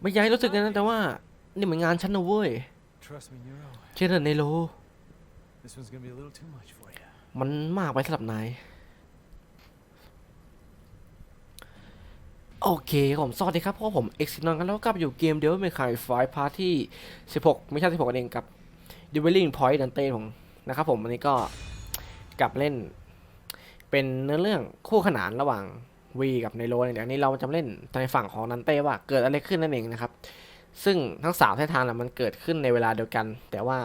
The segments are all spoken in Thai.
ไม่อยากให้รู้สึกอย่างนั้นแต่ว่า นี่มันงานฉันนะเว้ย Trust me, Nero. เชื่อเถอะในโล This one's gonna be a little too much for you. มันมากไปสำหรับนายโอเคผมสวัสดีครับเพราะผมเอ็กซินอนกันแล้วกลับอยู่เกมเดียวไม่ขายไฟพาร์ทที่ 16 ไม่ใช่ 16กันเองกับ d e v e l i n g Point ดันเต้ผมนะครับผมวันนี้ก็กลับเล่น เป็นเนื้อเรื่องคู่ขนานระหว่าง วีกับในโลเนี่ยเดี๋ยวนี้เราจะเล่นในฝั่งของนันเต้ว่าเกิดอะไรขึ้นนั่นเองนะครับ ซึ่งทั้งสามเส้นทางนะมันเกิดขึ้นในเวลาเดียวกัน แต่ว่า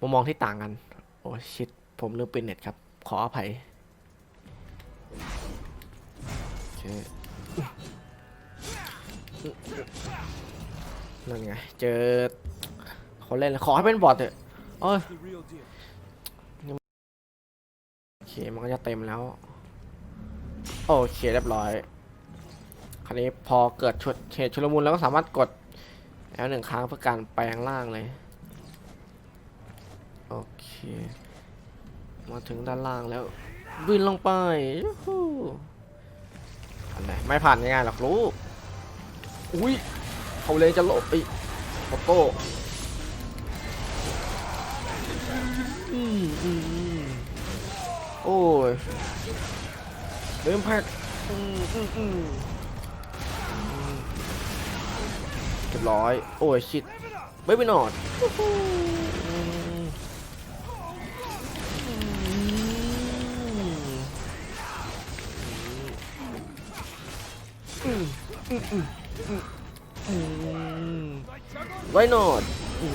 มุมมองที่ต่างกัน โอ้ชิตผมลืมปิดเน็ตครับ ขออภัยโอเคนั่นไง เจอคนเล่นขอให้เป็นบอทเถอะโอ้ยโอเค มันก็จะเต็มแล้ว โอเคเรียบร้อย คราวนี้พอเกิดชุดเหตุชุลมุนแล้วก็สามารถกดแล้วหนึ่งครั้งเพื่อการแปลงร่างเลย โอเค มาถึงด้านล่างแล้ววินลงไปฮูอันไหนไม่ผ่านง่ายๆหรอกลูกอุ้ยเขาเลยจะโลบไอ้โอโต้โอ้ย เริ่มพ็กอืมอืมอืมเรียบร้อย โอ้ยชิดไม่ไปนอนยูฮูอืม Why not เอา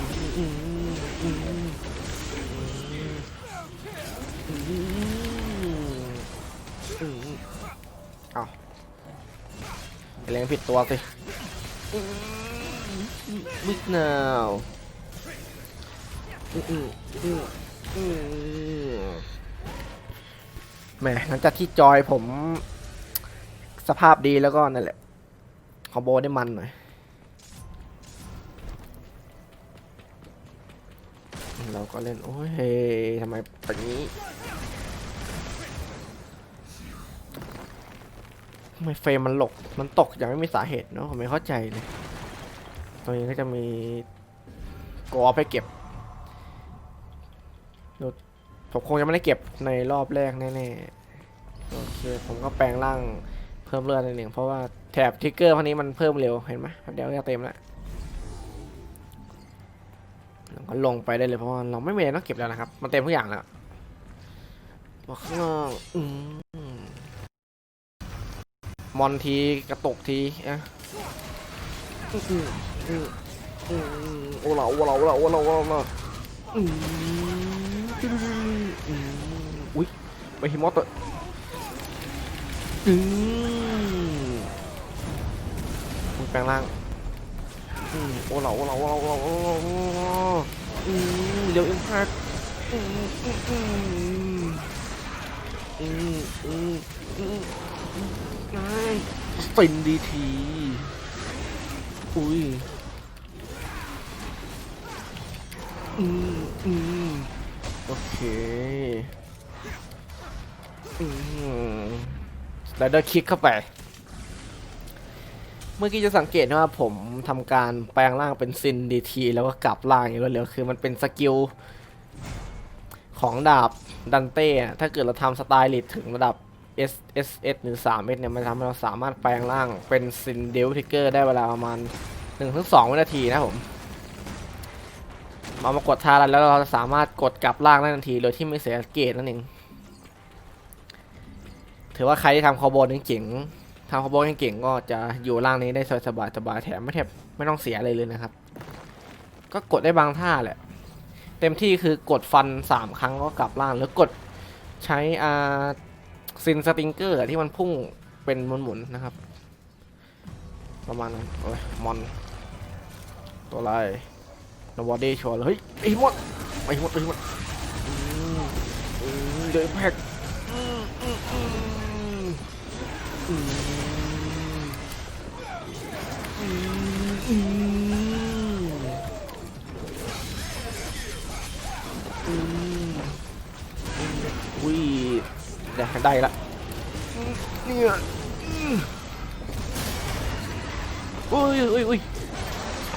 เล่นผิดตัวสิวิกนาวแหมหลังจากที่จอยผม สภาพดีแล้วก็นั่นแหละ คอมโบได้มันหน่อย เราก็เล่น โอ้ยเฮ้ยทำไมแบบนี้ ทำไมเฟรมมันหลก มันตกอย่างไม่มีสาเหตุเนาะผมไม่เข้าใจเลย ตัวนี้ก็จะมีกอไปเก็บผมคงจะไม่ได้เก็บในรอบแรกแน่ๆ โอเค ผมก็แปลงร่างเพิ่มเลือดนิดหนึ่งเพราะว่าแถบทิกเกอร์พวกนี้มันเพิ่มเร็วเห็นไหมแป๊บเดียวจะเต็มแล้วก็ลงไปได้เลยเพราะว่าเราไม่มีอะไรต้องเก็บแล้วนะครับ มันเต็มทุกอย่างแล้วมาข้างนอกอืม มอนทีกระตกทีอะโอ้เหลาโอ้เหลาโอ้เหลาโอ้เหลาโอ้เหลาอุ้ยไปฮิมอตเตอร์อืมมึงแปลงร่างโอ้เหลาโอ้เหลาโอ้เหลาโอ้เหลาโอ้เหล่าเดี๋ยวอิมแพคอืมอืมอืมอืมอืมอืม ไงสปินดีที อุ้ย อืมอืมโอเค อืมแล้วเดินคลิกเข้าไป เมื่อกี้จะสังเกตว่าผมทำการแปลงร่างเป็นซินดีทีแล้วก็กลับร่างอย่างรวดเร็วคือมันเป็นสกิลของดาบดันเต้ถ้าเกิดเราทำสไตล์ลิดถึงระดับ S S S หรือ3 S เนี่ยมันทำให้เราสามารถแปลงร่างเป็นซินเดลทิกเกอร์ได้เวลาประมาณ1-2 วินาทีนะผมมามากดทาแล้วเราจะสามารถกดกลับร่างได้ทันทีโดยที่ไม่เสียเกตนั่นเอง ถือว่าใครที่ทำคอโบนเก่งทำคอโบเก่งๆก็จะอยู่ล่างนี้ได้สบายสบายๆแถมไม่แทบไม่ต้องเสียอะไรเลยนะครับ ก็กดได้บางท่าแหละ เต็มที่คือกดฟันสามครั้งก็กลับล่างหรือกดใช้อ่า ซินสติงเกอร์ที่มันพุ่งเป็นหมุนๆนะครับ ประมาณนั้นโอ้ยมอน ตัวอะไรนวอดี้โชว์เลยเฮ้ยไอ้หมดไอ้หมดไอ้หมดเดือดแพ็ก ได้ได้ละเนี่ยอืมอุ้ยอุ้ยอุ้ย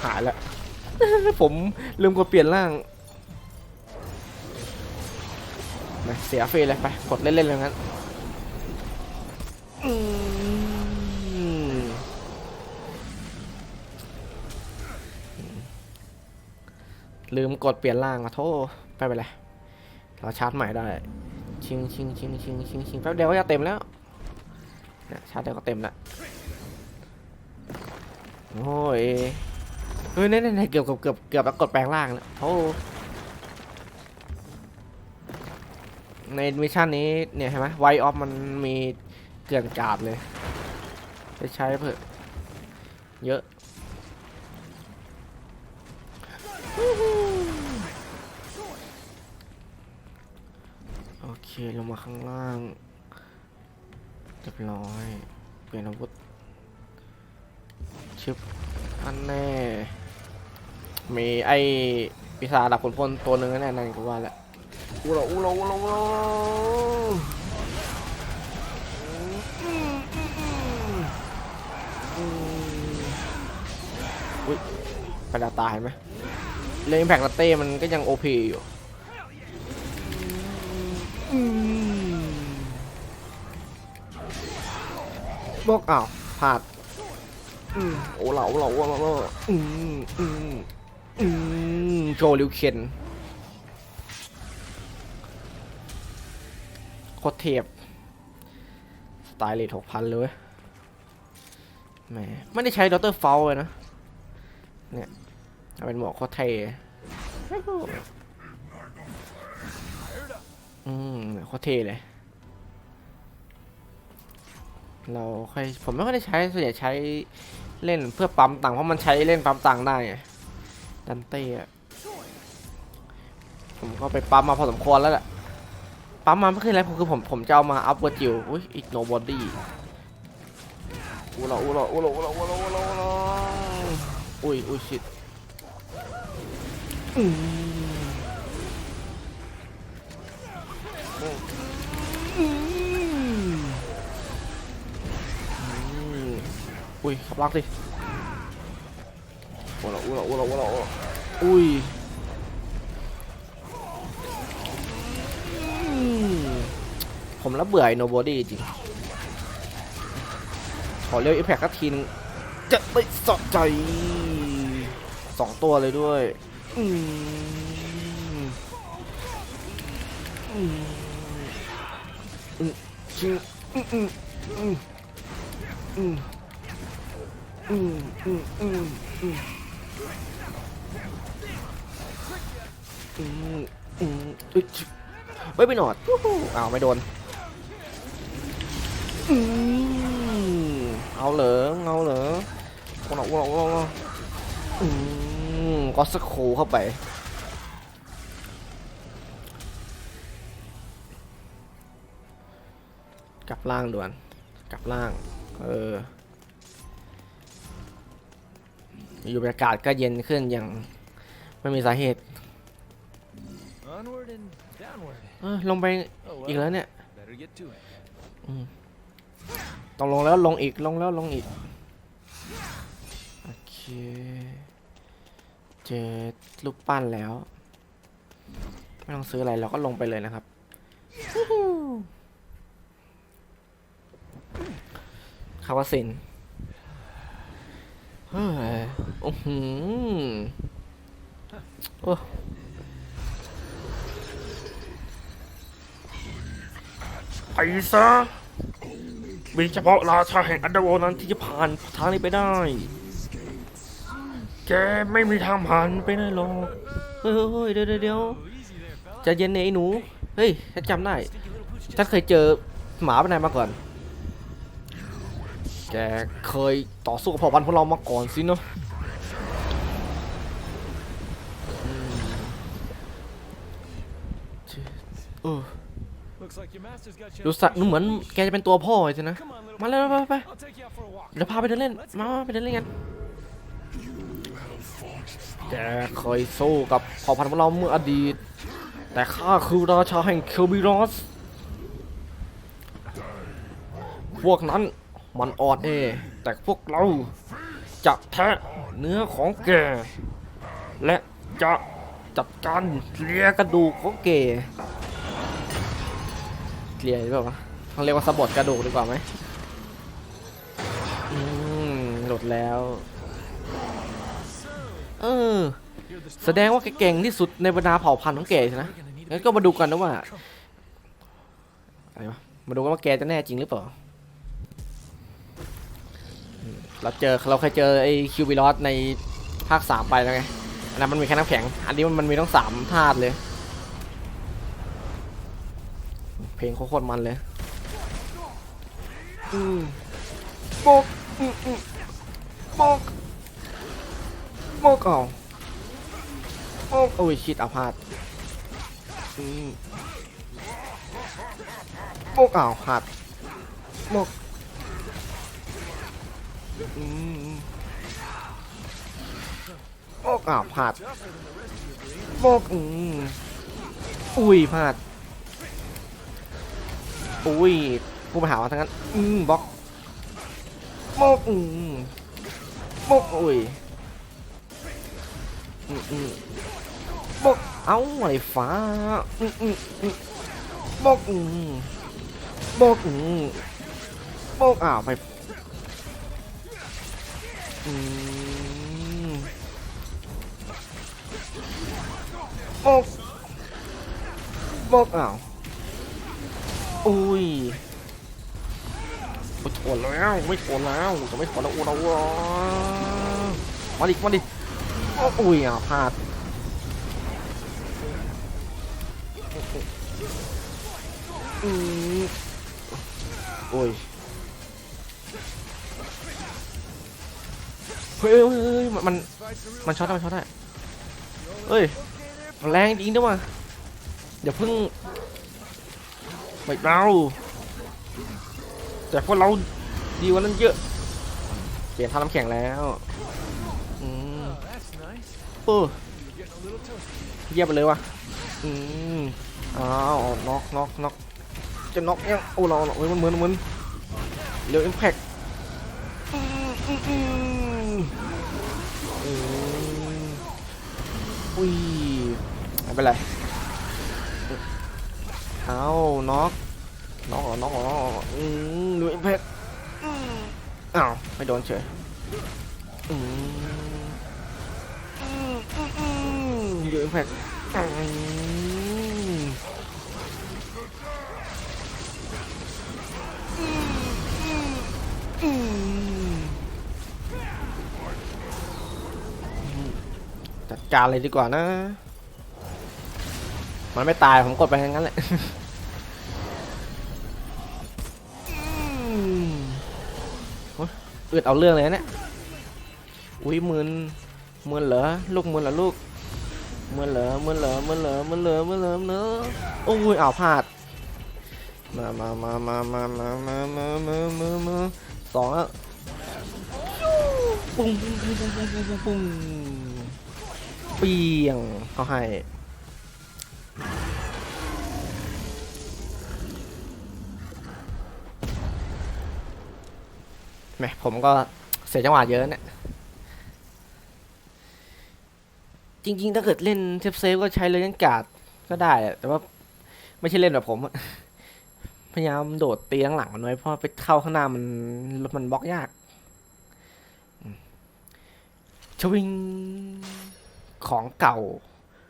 หายละ ผมลืมกดเปลี่ยนร่างมาเสียฟรีเลยไปกดเล่นๆเลยงั้นอืมลืมกดเปลี่ยนร่างอะโทษไปไปเลยเราชาร์จใหม่ได้ ชิงชิงชิงชิงชิงชิงแป๊บเดียวก็จะเต็มแล้วนี่ยชาร์จเดียวก็เต็มละโอ้ยเฮ้ยเนี่ยเนี่ยเกือบเกือบเกือบเกือบแล้วกดแปลงร่างแล้วโอ้ในมิชชั่นนี้เนี่ยเห็นไหมไวออฟมันมีเกลื่อนกาดเลย ไปใช้เพื่อเยอะ เคลงมาข้างล่างเรียบร้อย เปลี่ยนอาวุธชึบอันแน่ มีไอปีศาจดับผลพลตัวหนึ่งแน่นั่นก็ว่าแหละอูโรอูโรอูโรอูโรอุ้ยไปดาตายไหมเลนแพ็กลาเต้มันก็ยังโอพีอยู่ บอกอ้าวพลาดอืมโอ้เหล่าเหล่าเหล่าเหล่าอืมอืมอืมโชว์ลิวเคนโคตรเทพสไตล์เลทหกพันเลยแหมไม่ได้ใช้ดอเตอร์เฟลเลยนะ เนี่ยเอาเป็นหมวกโคตรเท่ อืมโคตรเท่เลย เราค่อยผมไม่ค่อยได้ใช้ส่วนใหญ่ใช้เล่นเพื่อปั๊มตังค์เพราะมันใช้เล่นปั๊มตังค์ได้ไงดันเต้อะผมก็ไปปั๊มมาพอสมควรแล้วแหละปั๊มมาไม่คืออะไรผมคือผมผมจะเอามาอัพเวอร์จิวอุ้ยอีกโนบอดี้อูหล่ออูหล่ออูหล่ออูหล่ออูหล่ออูหล่ออู้หล่ออุ้ยอุ้ยชิดอืม อุ้ยขับลักสิโอ้โหโอ้โหโอ้โหโอ้โหอุ้ยอืมผมละเบื่อไอ้โนบอดี้จริง ขอเรียกอิมแพคสักทีนึง จะได้สะใจสองตัวเลยด้วย อืมอืมอืมชิงอืมอืมอืม อืมอืมอืมอืมอืมอืมอืมอึดเฮ้ยไปหนอดอ้าวไม่โดนอืมเอาเหรอเอาเหรอว้าวว้าวว้าอืมก็สโคเข้าไปกลับล่างด่วน กลับล่าง เออ อยู่บรรยากาศก็เย็นขึ้นอย่างไม่มีสาเหตุ Onward and downward. เออลงไป Oh อีก well, แล้วเนี่ย better get to it. ต้องลงแล้วลงอีกลงแล้วลงอีกโอเคเจอรูปปั้นแล้ว ไม่ต้องซื้ออะไรเราก็ลงไปเลยนะครับฮู้ฮู้คาวาสิน เฮ้ยโอ้โหโอ้ไปซะมีเฉพาะราชาแห่งอันเดอร์โวลนั้นที่จะผ่านทางนี้ไปได้ แกไม่มีทางผ่านไปได้หรอก เฮ้ยเดี๋ยวเดี๋ยวจะเย็นเนี่ยไอ้หนู เฮ้ยฉันจำได้ ฉันเคยเจอหมาเป็นไงมาก่อน แกเคยต่อสู้กับเผ่าพันธุ์พวกเรามาก่อนสิเนาะเออดูสักดูเหมือนแกจะเป็นตัวพ่อเลยสินะ มาเลยไปไปเดี๋ยวพาไปเดินเล่นมามาไปเดินเล่นกันแกเคยสู้กับเผ่าพันธุ์ของเราเมื่ออดีต แต่ข้าคือราชาแห่งเคอร์บิรอส พวกนั้น มันอ่อนแอแต่พวกเราจะแทะเนื้อของแก และจะจัดการเลียกระดูกของแกเลียร์หรือเปล่าวเขาเรียกว่าสะบดกระดูกดีกว่าไหมอืมหลุดแล้ว เออ แสดงว่าแกเก่งที่สุดในบรรดาเผ่าพันธุ์ของแกสินะ We're gonna need a งั้นก็มาดูกันนะว่าอะไรวะมาดูกันว่าแกจะแน่จริงหรือเปล่า เราเจอเราเคยเจอไอ้คิวบิลอสในภาคสามไปแล้วไงอันนั้นมันมีแค่น้ำแข็ง อันนี้มันมันมีต้องสามธาตุเลย เพลงโคตรมันเลยอืมโบกอืมอืมโบกโบกเอาโบกโอ้ยชิดอาพาธอืมโบกเอาหัดโบก อืมโบกเอาพลาดโบกอืมอุ้ยพลาดอุ้ยผู้มาหาว่าทั้งนั้นอืมบล็อกโมกอืมโมกอุ้ยอืมอืมโมกเอ้าไอ้ฟ้าอืมอืมอืมโมกอืมโมกอืมโมกอ้าวไป โมกโมกอ้าว อุ้ยไม่ทนแล้ว ไม่ทนแล้วจะไม่ทนแล้วโอ้เราวะมาดิมาดิอุ้ยอะพลาดอืมโอ้ย เฮ้ยเฮ้ยเฮ้ยมันมันช็อตได้มันช็อตได้เฮ้ยมันแรงจริงด้วยว่ะอย่าเพิ่งไม่เราแต่พวกเราดีกว่านั้นเยอะเปลี่ยนท่าน้ำแข็งแล้วอืม Oh, that's nice. โอ้ You're getting a little toasty. เยี่ยมไปเลยว่ะอืมอ้าวน็อกน็อกน็อกจะน็อกยังโอ้เราเราเฮ้ยมันเหมือนเหมือนเร็วอิมแพคอืมอืม อุ้ยไม่เป็นไรเอาน็อกน็อกน็อกน็อกอืมดูไอ้เพชรอ้าวไม่โดนเฉยอืมดูไอ้เพชร การเลยดีกว่านะ มันไม่ตายผมกดไปงั้นแหละอืดเอาเรื่องเลยนะเนี่ย อุ้ยมืนมืนเหรอลูกมืนเหรอลูกมันเหรอมันเหรอมันเหรอมันเหรอมันเหรอเนอโอ้ยอ้าวพลาด มามามามามามามามามามามาสองแล้วปุ้งปุ้งปุ้งปุ้งปุ้งปุ้ง เปียงเขาให้แหมผมก็เสียจังหวะเยอะเนี่ย จริง ๆ ถ้าเกิดเล่นเซฟเซฟก็ใช้เลนการ์ดก็ได้ แต่ว่าไม่ใช่เล่นแบบผม พยายามโดดเตีข้างหลังมันไว้เพราะไปเข้าข้างหน้ามันมันบล็อกยากชวิง ของเก่า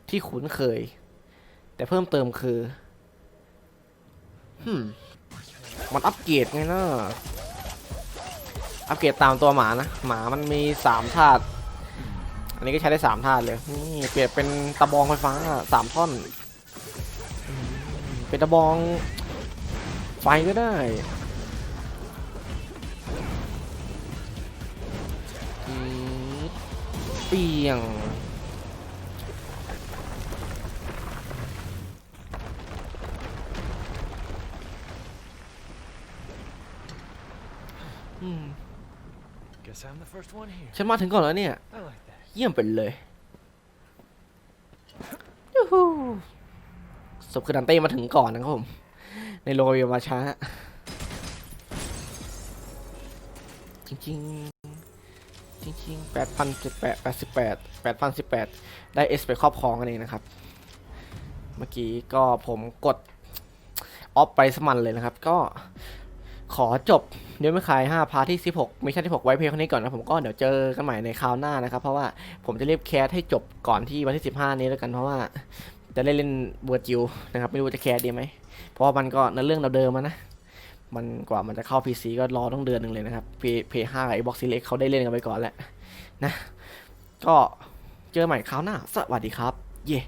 ที่คุ้นเคย แต่เพิ่มเติมคือฮึมมันอัปเกรดไงนะอัปเกรดตามตัวหมานะ หมามันมีสามธาตุอันนี้ก็ใช้ได้สามธาตุเลย นี่เปลี่ยนเป็นตะบองไฟฟ้าสามท่อน เป็นตะบองไฟก็ได้เปียง ฉันมาถึงก่อนแล้วเนี่ย I like that. เยี่ยมไปเลยยูฮูศพคือดันเต้มาถึงก่อนนะครับผม ในโรยมาช้า จริงๆ จริงๆแปดพันเจ็ดแปดแปดสิบแปดแปดพันสิบแปดได้เอสไปครอบครองกันเองนะครับ เมื่อกี้ก็ผมกดออฟไปสมันเลยนะครับ ก็ขอจบ เดี๋ยวไม่ขาย 5 พาร์ทที่ 16มิชชั่นที่6ไว้เพียงเท่านี้ก่อนนะผมก็เดี๋ยวเจอกันใหม่ในคราวหน้านะครับ เพราะว่าผมจะรีบแคสให้จบก่อนที่วันที่ 15 นี้แล้วกันเพราะว่าจะได้เล่นเบอร์จิวนะครับไม่รู้จะแคสดีไหมเพราะว่ามันก็ในเรื่องเราเดิมอะนะมันกว่ามันจะเข้า PC ก็รอต้องเดือนหนึ่งเลยนะครับ P P5 กับ Xbox Series เขาได้เล่นกันไปก่อนแหละนะ ก็เจอใหม่คราวหน้า สวัสดีครับ เย่